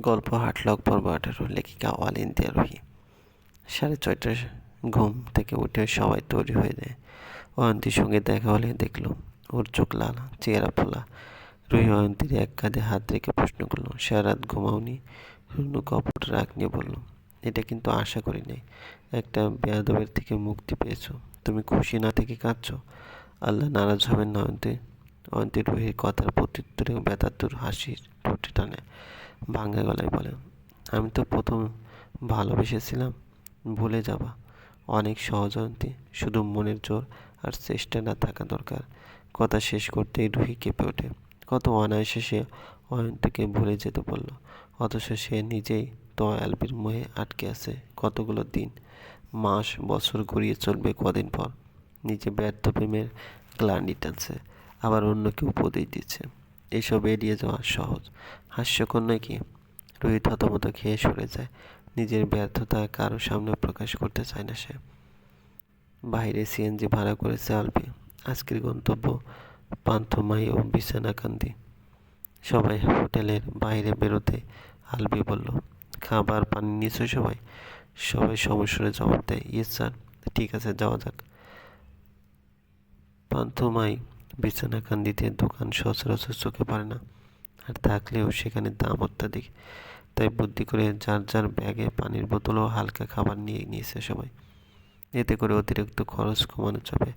গল্প হাটলক পর্ব আঠারো, লেখিকা অল ইন্ডিয়া রোহি সাড়ে ছয়টার ঘুম থেকে উঠে সবাই তৈরি হয়ে যায়। অয়ন্তীর সঙ্গে দেখা হলে দেখল, ওর চোখ লাল, চেহারা ফোলা। রুহি অয়ন্তীর এক কাঁধে হাত রেখে প্রশ্ন করল, সারা রাত ঘুমাওনি? রুনু কপট রাগ নিয়ে বলল, এটা কিন্তু আশা করি নাই। একটা বেয়াদবের থেকে মুক্তি পেয়েছ। তুমি খুশি না থেকে কাঁদছো? আল্লাহ নারাজ হবেন না অয়ন্তী অয়ন্তী রুহির কথার প্রত্যুত্তরে ব্যথাতুর হাসির ঠোঁটে টানে, ভাঙ্গা গলায় বলে, আমি তো প্রথম ভালোবেসেছিলাম, ভুলে যাবা। অনেক সহজয়ন্তী শুধু মনের জোর আর চেষ্টা না থাকা দরকার। কথা শেষ করতেই রুহি কেঁপে ওঠে। কত অনায়াসে সে অয়ন্তকে ভুলে যেতে বলল, অথচ সে নিজেই তো অ্যালবির মোহে আটকে আছে কতগুলো দিন। মাস, বছর ঘুরিয়ে চলবে কদিন পর। নিজে ব্যর্থ প্রেমের গ্লান্ডি টানছে। আবার অন্যকে উপদেশ দিচ্ছে। এসব এড়িয়ে যাওয়া সহজ। হাস্যকর নয় কি? রোহিত হতমত খেয়ে সরে যায়। নিজের ব্যর্থতা কারও সামনে প্রকাশ করতে চায় না সে। বাইরে সিএনজি ভাড়া করেছে আলপি আজকের গন্তব্য পান্থমাই ও বিছানাকান্দি। সবাই হোটেলের বাইরে বেরোতে আলবি বলল, খাবার, পানি নিয়েছো সবাই? সবাই সমস্যার জবাব দেয়, ইয়েস স্যার, ঠিক আছে, যাওয়া যাক। পান্থমাই বিছানাকান্দিতে দোকান সচরাচর চোখে পড়ে না। আর থাকলেও সেখানে দাম অত্যাধিক। তাই বুদ্ধি করে যার যার ব্যাগে পানির বোতল ও হালকা খাবার নিয়ে নিয়েছে সবাই। এতে করে অতিরিক্ত খরচ কমানো যাবে।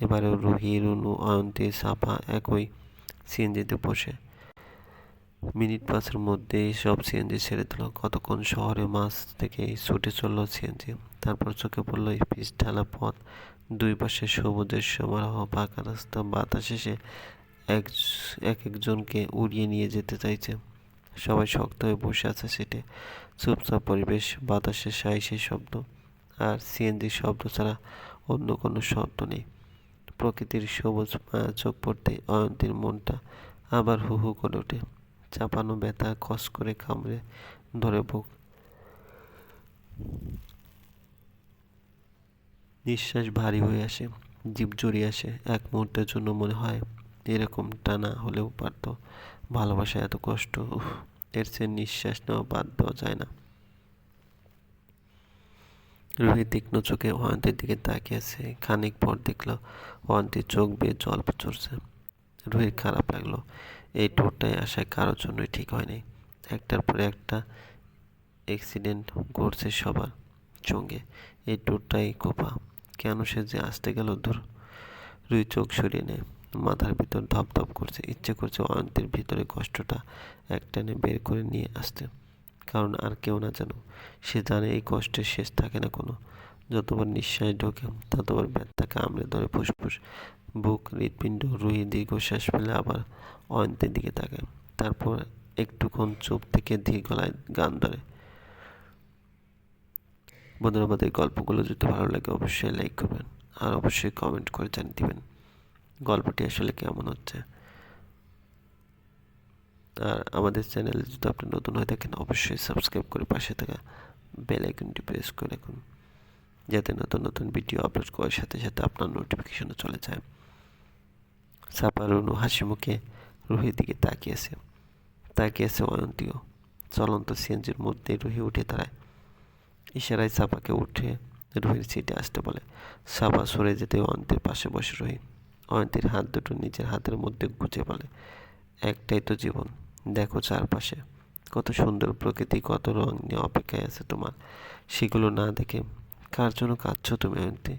এবারে রুহি, রুনু, অয়ন্তী, সাফা একই সিএনজিতে বসে। মিনিট পাঁচের মধ্যেই সব সিএনজি ছেড়ে দিল। কতক্ষণ শহরে মাছ থেকে ছুটে চলল সিএনজি। তারপর চোখে পড়ল পিচ ঢালা পথ। দুই পাশে সবুজের সমারোহ, পাকা রাস্তা, বাতাস এসে এক এক একজনকে উড়িয়ে নিয়ে যেতে চাইছে। সবাই শক্ত হয়ে বসে আছে সেটে। চুপচাপ পরিবেশ, বাতাসের সাইসের শব্দ। আর সিএনজির শব্দ ছাড়া অন্য কোনো শব্দ নেই। প্রকৃতির সবুজ মায়া চোখ পড়তে অয়ন্তীর মনটা আবার হু হু করে ওঠে। চাপানো ব্যথা কস করে কামড়ে ধরে বুক। নিঃশ্বাস ভারী হয়ে আসে জীব জড়িয়ে আসে। এক মুহূর্তের জন্য মনে হয় এরকম টানা হলেও পারত। ভালোবাসা এত কষ্ট এর চেয়ে নিঃশ্বাস নেওয়া বাদ দেওয়া যায় না। রোহিত তীক্ষ্ণ চোখে অয়ন্তের দিকে তাকিয়েছে খানিক পর দেখল, অয়ন্তের চোখ বেয়ে জল চড়ছে। রোহিত খারাপ লাগল, এই ট্যুরটায় আসায় কারোর জন্যই ঠিক হয়নি। একটার পরে একটা অ্যাক্সিডেন্ট ঘটছে সবার সঙ্গে। এই ট্যুরটাই কোপা কেন সে যে আসতে গেল দূর? রুই চোখ সরিয়ে নেয়। মাথার ভিতর ধপধপ করছে। ইচ্ছে করছে অয়ন্তের ভিতরে কষ্টটা একটানে বের করে নিয়ে আসতে। কারণ আর কেউ না জানো সে জানে এই কষ্টের শেষ থাকে না কোনো। যতবার নিঃশ্বাস ঢোকে, ততবার ব্যথা কামড়ে ধরে ফুসফুস। বুক, হৃৎপিণ্ড রুহি দীর্ঘশ্বাস ফেলে আবার অয়ন্তের দিকে তাকায়। তারপর একটুক্ষণ চুপ থেকে ধীর গলায় গান ধরে। বন্ধুরা, আমাদের গল্পগুলো যদি ভালো লাগে, অবশ্যই লাইক করবেন আর অবশ্যই কমেন্ট করে জানিয়ে দিবেন গল্পটি আসলে কেমন হচ্ছে। আর আমাদের চ্যানেলে যদি আপনি নতুন হয়ে থাকেন, অবশ্যই সাবস্ক্রাইব করে পাশে থাকা বেল আইকনটি প্রেস করে রাখুন, যাতে নতুন নতুন ভিডিও আপলোড করার সাথে সাথে আপনার নোটিফিকেশনও চলে যায়। সাপা রুনু হাসি মুখে রুহির দিকে তাকিয়েছে তাকিয়েছে অয়ন্তীয় চলন্ত সিএনজির মধ্যে রুহি উঠে দাঁড়ায়। ইশারায় সাপাকে উঠে রুহির সিটে আসতে বলে সাপা সরে যেতে অয়ন্তীর পাশে বসে রহি অয়ন্তীর হাত দুটো নিজের হাতের মধ্যে গুজে বলে একটাই তো জীবন। দেখো চারপাশে। কত সুন্দর প্রকৃতি, কত রং নিয়ে অপেক্ষায় আছে তোমার। সেগুলো না দেখে কার জন্য কাঁদছ তুমি অয়ন্তী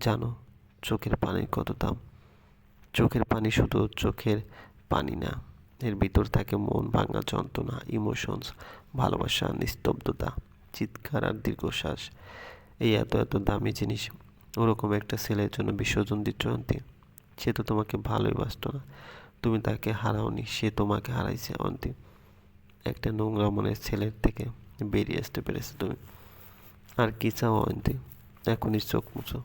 জানো, চোখের পানির কত দাম। চোখের পানি শুধু চোখের পানি না, এর ভিতর থাকে মন ভাঙা যন্ত্রণা ইমোশনস ভালোবাসা, নিস্তব্ধতা। চিৎকার আর দীর্ঘশ্বাস। এই এত এত দামি জিনিস, ওরকম একটা ছেলের জন্য বিসর্জন দিচ্ছ অন্তি সে তো তোমাকে ভালোই বাসত না। তুমি তাকে হারাওনি, সে তোমাকে হারাইছে অন্তি একটা নোংরা মনের ছেলের থেকে বেরিয়ে আসতে পেরেছে তুমি। আর কি চাও অন্তি এখনই চোখ মুছো।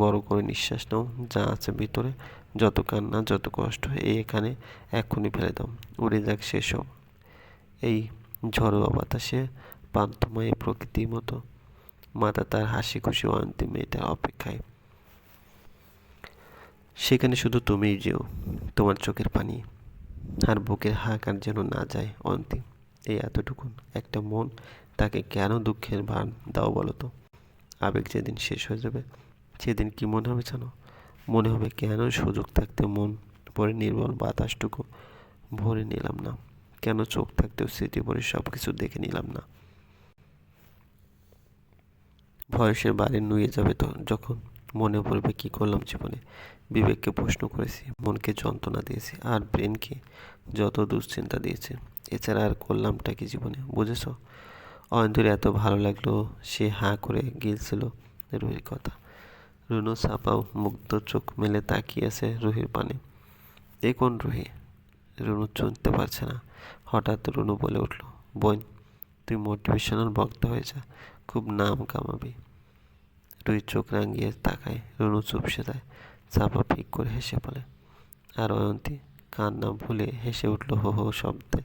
বড় করে নিঃশ্বাস নাও, যা আছে ভিতরে। যত কান্না, যত কষ্ট এই এখানে এক্ষুনি ফেলে দাও। উড়ে যাক সেসব এই ঝড়োয়া বাতাসে পান্থময় প্রকৃতির মতো। মাতা তার হাসি খুশি অন্তিম মেয়েটার অপেক্ষায়। সেখানে শুধু তুমিই যেও, তোমার চোখের পানি আর বুকের হাহাকার যেন না যায় অন্তিম। এই এতটুকুন একটা মন তাকে কেন দুঃখের ভান দাও বলো তো? আবেগ যেদিন শেষ হয়ে যাবে, সেদিন কি মনে হবে জানো? মনে হবে কেন সুযোগ থাকতে মন পরে নির্মল বাতাসটুকু ভরে নিলাম না? কেন চোখ থাকতেও স্মৃতি ভরে সব কিছু দেখে নিলাম না? বয়সের বাড়ি নুয়ে যাবে তো, যখন মনে পড়বে কি করলাম জীবনে। বিবেককে প্রশ্ন করেছি, মনকে যন্ত্রণা দিয়েছি, আর ব্রেনকে যত দুশ্চিন্তা দিয়েছে। এছাড়া আর করলামটা কি জীবনে, বুঝেছ? অয়ন্তর এত ভালো লাগল, সে হাঁ করে গিলছিল রুহির কথা। রুনু চাপাও মুগ্ধ চোখ মেলে তাকিয়ে আছে রুহির পানে। এ কোন রুহি? রুনু চুনতে পারছে না। হঠাৎ রুনু বলে উঠল, বোন, তুই মোটিভেশনাল বক্ত হয়ে যা। খুব নাম কামাবি। রুই চোখ রাঙিয়ে তাকায়, রুনু চুপসে যায়, চাপা ফিক করে হেসে বলে, আর অয়ন্তী কান্না ভুলে হেসে উঠল হো হো শব্দে।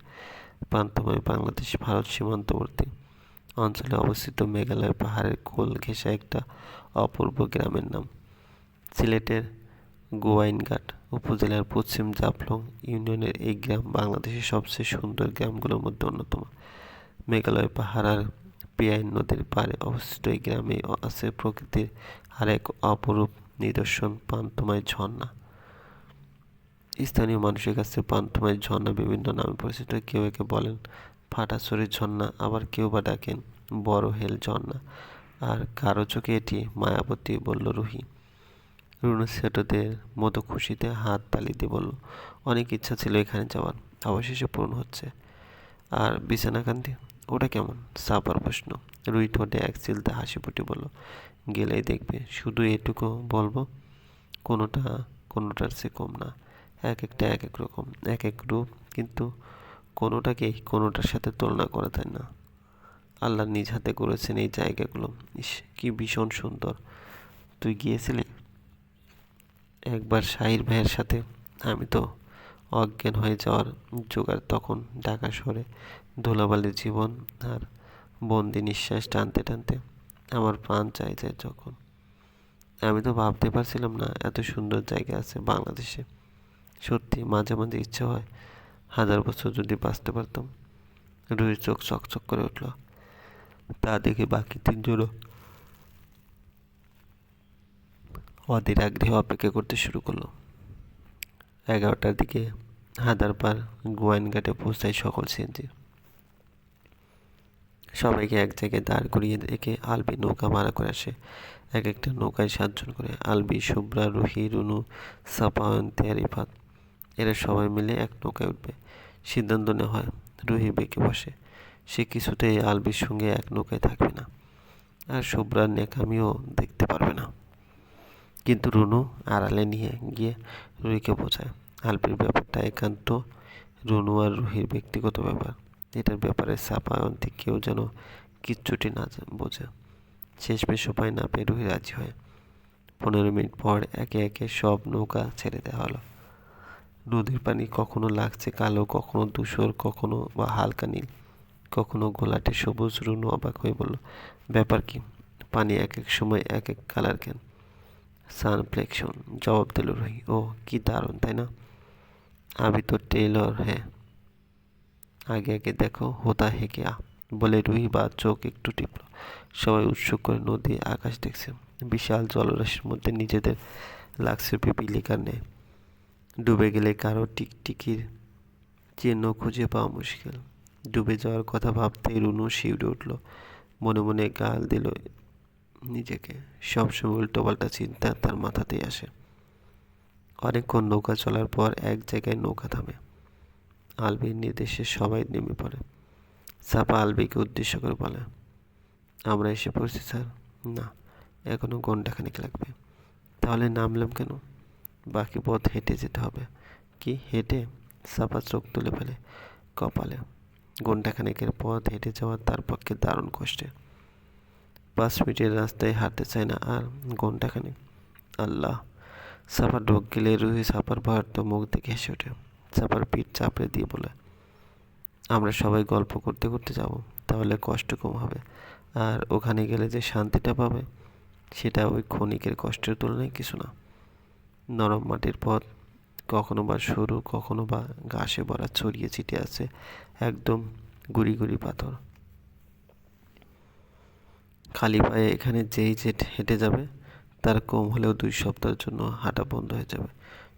প্রান্তময় বাংলাদেশ, ভারত সীমান্তবর্তী অঞ্চলে অবস্থিত মেঘালয় পাহাড়ের কোল ঘেঁষা একটা অপূর্ব গ্রামের নাম। সিলেটের গোয়াইনঘাট উপজেলার পশ্চিম জাফলং ইউনিয়নের এই গ্রাম বাংলাদেশের সবচেয়ে সুন্দর গ্রামগুলোর মধ্যে অন্যতম। মেঘালয় পাহাড় আর পিয়াইন নদীর পাড়ে অবস্থিত এই গ্রামে আছে প্রকৃতির আরেক অপরূপ নিদর্শন পান্তমায় ঝর্ণা। স্থানীয় মানুষের কাছে পান্তমায় ঝর্ণা বিভিন্ন নামে পরিচিত। কেউ একে বলেন ফাটাছড়ির ঝর্ণা, আবার কেউ বা ডাকেন বড় হেল ঝর্ণা। আর কারও চোখে এটি মায়াবতী বলল রুহি। রুনু সেটোদের মতো খুশিতে হাত তালি দিয়ে বলল, অনেক ইচ্ছা ছিল এখানে যাওয়ার, অবশেষে পূরণ হচ্ছে। আর বিছানাকান্তি ওটা কেমন? সাপার প্রশ্ন। রুই ঠোঁটে এক চিলতে হাসি ফুটে বলল, গেলেই দেখবে, শুধু এটুকু বলব, কোনোটা, কোনোটার সে কম না। এক একটা, এক এক রকম, এক এক রূপ, কিন্তু কোনোটাকেই কোনোটার সাথে তুলনা করা যায় না। আল্লাহ নিজ হাতে করেছেন এই জায়গাগুলো। ইস, কি ভীষণ সুন্দর। তুই গিয়েছিলি? একবার শাহির ভাইয়ের সাথে। আমি তো অজ্ঞান হয়ে যাওয়ার জোগাড় তখন ঢাকা শহরে ধুলাবালির জীবন আর বন্দি নিঃশ্বাস টানতে টানতে আমার প্রাণ চাই যায় যখন। আমি তো ভাবতে পারছিলাম না এত সুন্দর জায়গা আছে বাংলাদেশে। সত্যি মাঝে মাঝে ইচ্ছে হয় হাজার বছর যদি বাঁচতে পারতাম। রুহির চোখ চকচক করে উঠল। তা দেখে বাকি তিনজনও অধীর আগ্রহে অপেক্ষা করতে শুরু করল। এগারোটার দিকে হাদার পার গোয়াইন ঘাটে পৌঁছায় সকল সিএনজি। সবাইকে এক জায়গায় দাঁড় করিয়ে দেখে আলবি নৌকা ভাড়া করে আসে। এক একটা নৌকায় সাতজন করে আলবি শুভ্রা রুহি, রুনু সাপায়ন্তি আরিফাত এরা সবাই মিলে এক নৌকায় উঠবে। সিদ্ধান্ত নেওয়া হয়, রুহি বেঁকে বসে। সে কিছুতেই আলবির সঙ্গে এক নৌকায় থাকবে না। আর শুভ্রার নেকামিও দেখতে পারবে না। কিন্তু রুনু আড়ালে নিয়ে গিয়ে রুহিকে বোঝায়। আলবির ব্যাপারটা একান্ত রুনু আর রুহির ব্যক্তিগত ব্যাপার। এটার ব্যাপারে সাপায়ন্তি কেউ যেন কিচ্ছুটি না বোঝে। শেষমেশ উপায় না পেয়ে রুহি রাজি হয়। পনেরো মিনিট পর একে একে সব নৌকা ছেড়ে দেওয়া হলো। নদীর পানি কখনো লাগছে কালো, কখনো ধূসর, কখনো বা হালকা নীল। কখনো গোলাটে সবুজ। রুনু অবাক হয়ে বলল, ব্যাপার কি? পানি এক এক সময় এক এক কালার কেন? সানফ্লেকশন, জবাব দিল রুহি। ও কি দারুণ, তাই না? আমি তো টেইলর হ্যাঁ। আগে আগে দেখো, হোতা হেকে আ বলে রুহি বা চোখ একটু টিপল। সবাই উৎসুক করে নদী, আকাশ দেখছে। বিশাল জলরাশির মধ্যে নিজেদের লাগছে পিপিলিকার নেয় ডুবে গেলে কারও টিকটিকির চিহ্ন খুঁজে পাওয়া মুশকিল। ডুবে যাওয়ার কথা ভাবতেই রুনু শিউরে উঠল। মনে মনে গাল দিল নিজেকে। সবসময় উল্টোপাল্টা চিন্তা তার মাথাতেই আসে। অনেকক্ষণ নৌকা চলার পর এক জায়গায় নৌকা থামে। আলবির নির্দেশে সবাই নেমে পড়ে। সাপা আলবিকে উদ্দেশ্য করে বলে, আমরা এসে পড়ছি, স্যার। না এখনও ঘন্টাখানিক লাগবে। তাহলে নামলাম কেন? বাকি পথ হেঁটে যেতে হবে। কি, হেঁটে? সাপা চোখ তুলে ফেলে কপালে। ঘন্টাখানেকের পথ হেঁটে যাওয়া তার পক্ষে দারুণ কষ্টের। পাঁচ মিনিটের রাস্তায় হাঁটতে চায় না আর ঘন্টাখানেক। আল্লাহ সাপা ঢোক গেলে রুহি ভার তো মুখ দেখে হেসে ওঠে। সাপার পিঠ চাপড়ে দিয়ে বলে, আমরা সবাই গল্প করতে করতে যাব, তাহলে কষ্ট কম হবে। আর ওখানে গেলে যে শান্তিটা পাবে, সেটা ওই ক্ষণিকের কষ্টের তুলনায় কিছু না। নরম মাটির পথ, কখনো বা সরু, কখনো বা ঘাসে ভরা ছড়িয়ে ছিটে আছে একদম গুড়ি গুড়ি পাথর। খালি পায়ে এখানে যেই যে হেঁটে যাবে, তার কম হলেও দুই সপ্তাহের জন্য হাঁটা বন্ধ হয়ে যাবে।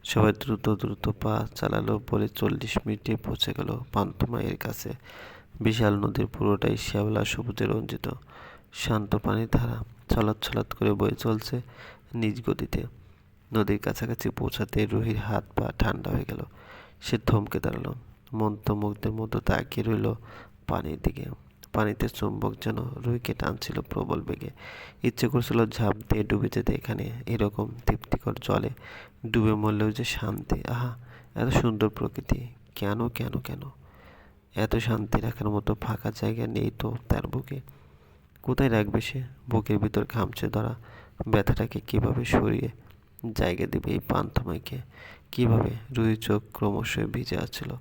সবাই দ্রুত দ্রুত পা চালালো বলে চল্লিশ মিনিটে পৌঁছে গেল পান্থমাইয়ের কাছে। বিশাল নদীর পুরোটাই শ্যাওলা সবুজে রঞ্জিত। শান্ত পানির ধারা ছলাৎ ছলাৎ করে বয়ে চলছে নিজ গতিতে। নদীর কাছাকাছি পৌঁছাতে রুহির হাত পা ঠান্ডা হয়ে গেল। সে থমকে দাঁড়াল। মন্ত্রমুগ্ধের মতো তাকিয়ে রইল পানির দিকে। পানিতে চুম্বক যেন রুইকে টানছিল প্রবল বেগে। ইচ্ছে করছিল ঝাঁপ দিয়ে ডুবে যেতে এখানে। এরকম তৃপ্তিকর জলে ডুবে মরলেও যে শান্তি। আহা, এত সুন্দর প্রকৃতি। কেন কেন কেন? এত শান্তি রাখার মতো ফাঁকা জায়গা নেই তো তার বুকে। কোথায় রাখবে সে? বুকের ভিতর ঘামছে ধরা। ব্যথাটাকে কীভাবে সরিয়ে জায়গা দেবে এই পান্থমাইকে কীভাবে? রুই চোখ ক্রমশ ভিজে আসছিল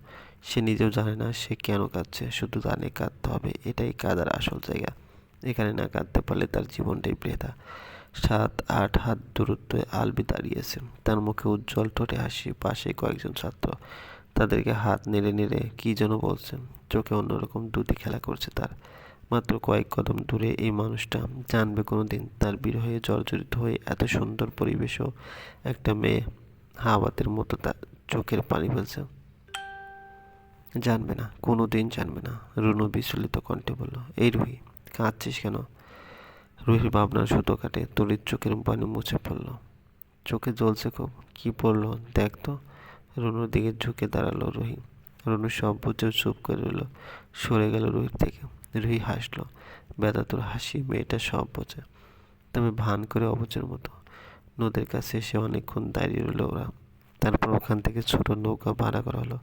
সে নিজেও জানে না সে কেন কাঁদছে, শুধু জানে কাঁদতে হবে, এটাই কাদার আসল জায়গা। এখানে না কাঁদতে পারলে তার জীবনটাই বৃথা। সাত, আট হাত দূরত্বে আলবি দাঁড়িয়েছে। তার মুখে উজ্জ্বল ঠোঁটে হাসি, পাশে কয়েকজন ছাত্র। তাদেরকে হাত নেড়ে নেড়ে কী যেন বলছে। চোখে অন্যরকম দুটি খেলা করছে তার। মাত্র কয়েক কদম দূরে এই মানুষটা জানবে কোনো দিন তার হয়ে জর্জরিত হয়ে এত সুন্দর পরিবেশও একটা মেয়ে হাওয়াতের মতো তার চোখের পানি ফেলছে। জানবে না কোনো দিন জানবে না। রুনু বিচলিত কণ্ঠে বলল, এই রুহি, কাঁদছিস কেন? রুহির ভাবনার সুতো কাটে তলির চোখের পানি মুছে পড়ল চোখে জ্বলছে খুব কি পড়ল দেখ তো? রুনুর দিকে ঝুঁকে দাঁড়াল রুহি। রুনু সব বুঝেও চুপ করে রইল। সরে গেল রুহির থেকে রুহি হাসলো। বেদাতুর হাসি, মেয়েটা সব বোঝে। তবে ভান করে অবচের মতো। নদীর কাছে এসে অনেকক্ষণ দাঁড়িয়ে রইল ওরা। তারপর ওখান থেকে ছোট নৌকা ভাড়া করা হলো।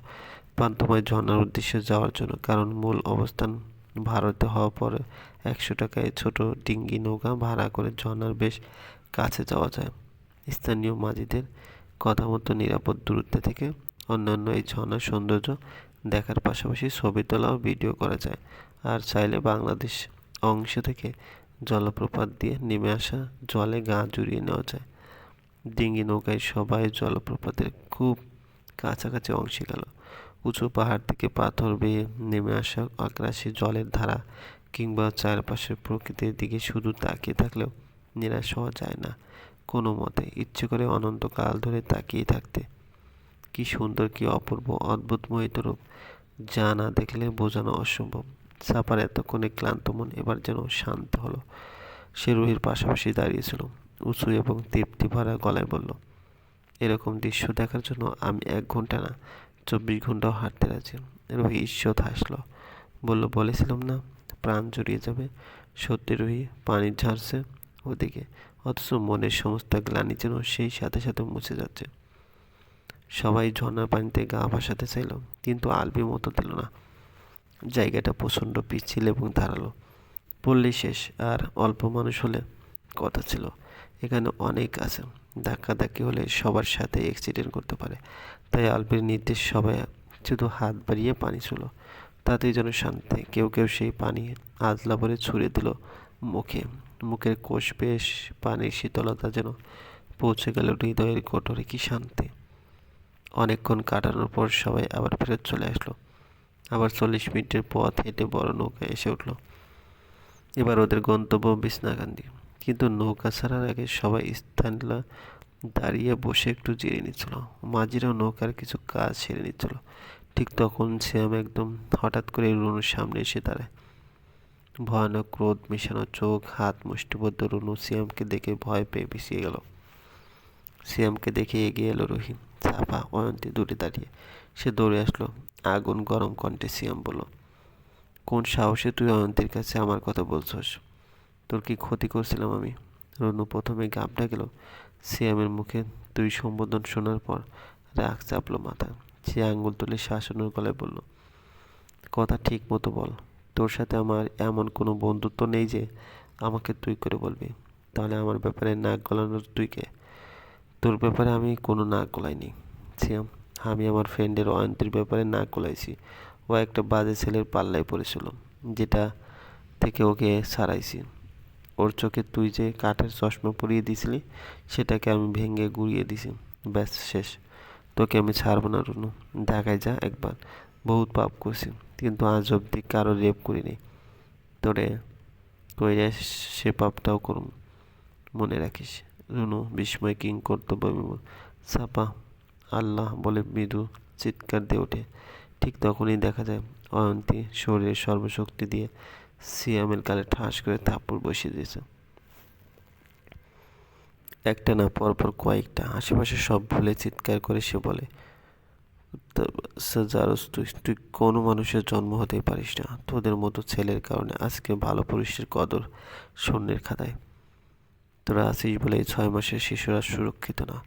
পান্তময় ঝর্ণার উদ্দেশ্যে যাওয়ার জন্য, কারণ মূল অবস্থান ভারতে হওয়ার পরে একশো টাকায় ছোট ডিঙ্গি নৌকা ভাড়া করে ঝর্ণার বেশ কাছে যাওয়া যায়। স্থানীয় মাঝিদের কথা মতো নিরাপদ দূরত্বে থেকে অন্যান্য এই ঝর্ণার সৌন্দর্য দেখার পাশাপাশি ছবি তোলা ও ভিডিও করা যায়। আর চাইলে বাংলাদেশ অংশ থেকে জলপ্রপাত দিয়ে নেমে আসা জলে গা জুড়িয়ে নেওয়া যায়। ডিঙ্গি নৌকায় সবাই জলপ্রপাতের খুব কাছাকাছি অংশে গেল। উঁচু পাহাড় থেকে পাথর বেয়ে নেমে আসা আগ্রাসী জলের ধারা কিংবা চারপাশের প্রকৃতির দিকে শুধু তাকিয়ে থাকলেও নিরাশ হওয়া যায় না। কোনো মতে ইচ্ছে করে অনন্তকাল ধরে তাকিয়ে থাকতে। কি সুন্দর, কি অপূর্ব অদ্ভুত মোহিত রূপ। যা না দেখলে বোঝানো অসম্ভব। সাপার এতক্ষণে ক্লান্ত মন এবার যেন শান্ত হলো। সে রুহির পাশাপাশি দাঁড়িয়েছিল উঁচু এবং তৃপ্তি ভরা গলায় বলল, এরকম দৃশ্য দেখার জন্য আমি এক ঘণ্টা না চব্বিশ ঘন্টাও হাঁটতে রাজি রুহি ঈশ্বর হাসলো। বলল, বলেছিলাম না, প্রাণ জড়িয়ে যাবে। সত্যি রুহি, পানি ঝাড়ছে ওদিকে। অথচ মনের সমস্ত গ্লানি যেন সেই সাথে সাথে মুছে যাচ্ছে। সবাই ঝর্ণার পানিতে গা ভাসাতে চাইল, কিন্তু আলবি মতো দিল না। জায়গাটা প্রচণ্ড পিচ্ছিল এবং ধারালো। পড়লেই শেষ, আর অল্প মানুষ হলে কথা ছিল। এখানে অনেক আছে। ধাক্কাধাক্কি হলে সবার সাথে অ্যাক্সিডেন্ট করতে পারে। তাই আলবির নির্দেশ সবাই শুধু হাত বাড়িয়ে পানি ছিল। তাতেই যেন শান্তি, কেউ কেউ সেই পানি আজলা ভরে ছুঁড়ে দিল মুখে। মুখের কোষ বেশ পানির শীতলতা যেন পৌঁছে গেল হৃদয়ের কোটরে কি শান্তি। অনেকক্ষণ কাটানোর পর সবাই আবার ফেরত চলে আসলো। আবার চল্লিশ মিনিটের পথ হেঁটে বড় নৌকা এসে উঠল। এবার ওদের গন্তব্য বিছনাকান্দি কিন্তু নৌকা ছাড়ার আগে সবাই স্থানলা দাঁড়িয়ে বসে একটু জিরিয়ে নিচ্ছিল। মাঝিরাও নৌকার কিছু কাজ সেরে নিচ্ছিল। ঠিক তখন শ্যাম একদম হঠাৎ করে রুনুর সামনে এসে দাঁড়ায়। ভয়ানক ক্রোধ মেশানো চোখ, হাত মুষ্টিবদ্ধ রুনু সিয়ামকে দেখে ভয় পেয়ে পিছিয়ে গেল। সিয়ামকে দেখে এগিয়ে এলো রহিম। চাপা অয়ন্তী দূরে দাঁড়িয়ে। সে দৌড়ে আসলো। আগুন গরম কণ্ঠে সিয়াম বলল, কোন সাহসে তুই অয়ন্তীর কাছে আমার কথা বলছস? তোর কি ক্ষতি করছিলাম আমি? রনু প্রথমে গাবটা গেল। সিয়ামের মুখে তুই সম্বোধন শোনার পর রাগ চাপলো মাথা সে আঙ্গুল তুলে শাসনের গলায় বলল, কথা ঠিক মতো বল। তোর সাথে আমার এমন কোনো বন্ধুত্ব নেই যে আমাকে তুই করে বলবি। তাহলে আমার ব্যাপারে নাক গলানোর তুইকে তোর ব্যাপারে আমি কোনো নাক গলাইনি। সিয়াম, আমি আমার ফ্রেন্ডের অয়ন্তীর ব্যাপারে নাক গলাইছি। ও একটা বাজে ছেলের পাল্লায় পড়েছিল, যেটা থেকে ওকে সারাইছি। ওর চোখে তুই যে কাঠের চশমা পরিয়ে দিছিলি, সেটাকে আমি ভেঙে গুড়িয়ে দিছি। ব্যাস, শেষ। তোকে আমি ছাড়বো না, রুনু। ঢাকায় যা একবার। বহুত পাপ করছি, কিন্তু আজ অবধি কারও রেপ করিনি। তোরে কইরে সে পাপটাও করুম। মনে রাখিস, রুনু বিস্ময় কিং কর্তব্য বিমূঢ়। ছাপা, আল্লাহ বলে মৃদু চিৎকার দিয়ে ওঠে। ঠিক তখনই দেখা যায়, অয়ন্তী শরীরের সর্বশক্তি দিয়ে সিয়ামের গালে ঠাস করে থাপ্পড় বসিয়ে দিয়েছে। একটা না, পরপর কয়েকটা। আশেপাশে সব ভুলে চিৎকার করে সে বলে তুই তুই কোনো মানুষের জন্ম হতেই পারিস না। তোদের মতো ছেলের কারণে আজকে ভালো পুরুষের কদর শূন্যের খাতায়। তোরা আছিস বলেই ছয় মাসের শিশুরা সুরক্ষিত না।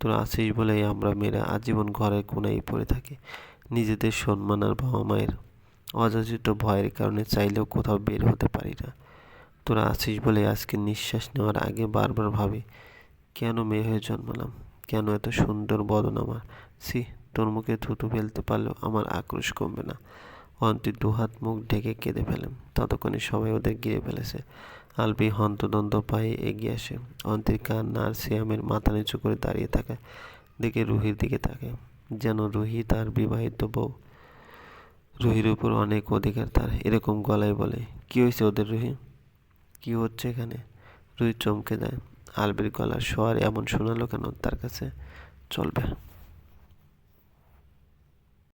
তোরা আছিস বলেই আমরা মেয়েরা আজীবন ঘরের কোনায় পড়ে থাকি। নিজেদের সম্মান আর বাবা মায়ের অযাচিত ভয়ের কারণে চাইলেও কোথাও বের হতে পারি না। তোরা আছিস বলে আজকে নিঃশ্বাস নেওয়ার আগে বারবার ভাবি, কেন মেয়ে হয়ে জন্মালাম? কেন এত সুন্দর বদন আমার? সি তোর মুখে থুতু ফেলতে পারলেও আমার আক্রোশ কমবে না। অন্তি দুহাত মুখ ঢেকে কেঁদে ফেলেন। ততক্ষণে সবাই ওদের গিরে ফেলেছে। আলবি হন্তদন্ত পায়ে এগিয়ে আসে। অন্তির কান্না আর সিয়ামের মাথা নিচু করে দাঁড়িয়ে থাকে দিকে রুহির দিকে থাকে যেন রুহি তার বিবাহিত বউ। রুহির উপর অনেক অধিকার তার, এরকম গলায় বলে। কি হয়েছে ওদের, রুহি? কি হচ্ছে এখানে? রুহি চমকে যায় আলবির গলার স্বর এমন শোনালো কেন তার কাছে? চলবে